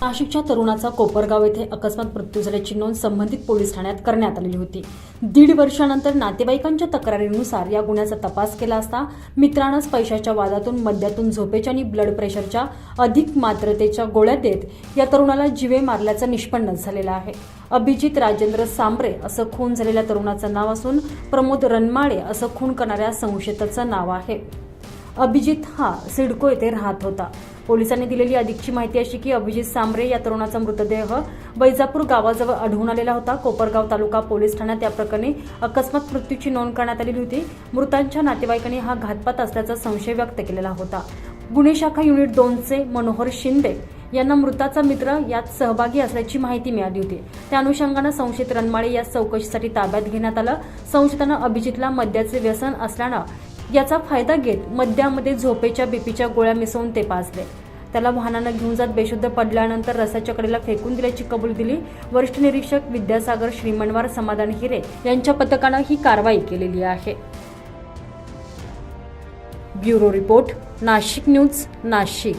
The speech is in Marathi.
नाशिकच्या तरुणाचा कोपरगाव येथे अकस्मात मृत्यू झाल्याची नोंद संबंधित पोलीस ठाण्यात करण्यात आलेली होती. दीड वर्षानंतर नातेवाईकांच्या तक्रारीनुसार या गुन्ह्याचा तपास केला असता मित्रानंच पैशाच्या वादातून मद्यातून झोपेच्या आणि ब्लड प्रेशरच्या अधिक मात्रतेच्या गोळ्या देत या तरुणाला जिवे मारल्याचं निष्पन्न झालेलं आहे. अभिजित राजेंद्र सांबरे असं खून झालेल्या तरुणाचं नाव असून प्रमोद रनमाळे असं खून करणाऱ्या संशयिताचं नाव आहे. अभिजित हा सिडको येथे राहत होता. पोलिसांनी दिलेली अधिकची माहिती अशी की अभिजित सांबरे या तरुणाचा मृतदेह बैजापूर गावाजवळ आढळून आलेला होता. कोपरगाव तालुका पोलीस ठाण्यात या प्रकरणी अकस्मात मृत्यूची नोंद करण्यात आलेली होती. मृतांच्या नातेवाईकांनी हा घातपात असल्याचा संशय व्यक्त केलेला होता. गुन्हे शाखा युनिट दोनचे मनोहर शिंदे यांना मृताचा मित्र यात सहभागी असल्याची माहिती मिळाली होती. त्या अनुषंगानं संशयित रनमाळे या चौकशीसाठी ताब्यात घेण्यात आलं. संशयितानं अभिजितला मद्याचे व्यसन असल्यानं याचा फायदा घेत मद्यामध्ये झोपेच्या बीपीच्या गोळ्या मिसळून ते पाजले. त्याला वाहनानं घेऊन जात बेशुद्ध पडल्यानंतर रस्त्याच्या कडेला फेकून दिल्याची कबूल दिली. वरिष्ठ निरीक्षक विद्यासागर श्रीमणवार समाधान हिरे यांच्या पथकानं ही कारवाई केलेली आहे. Bureau report Nashik news Nashik.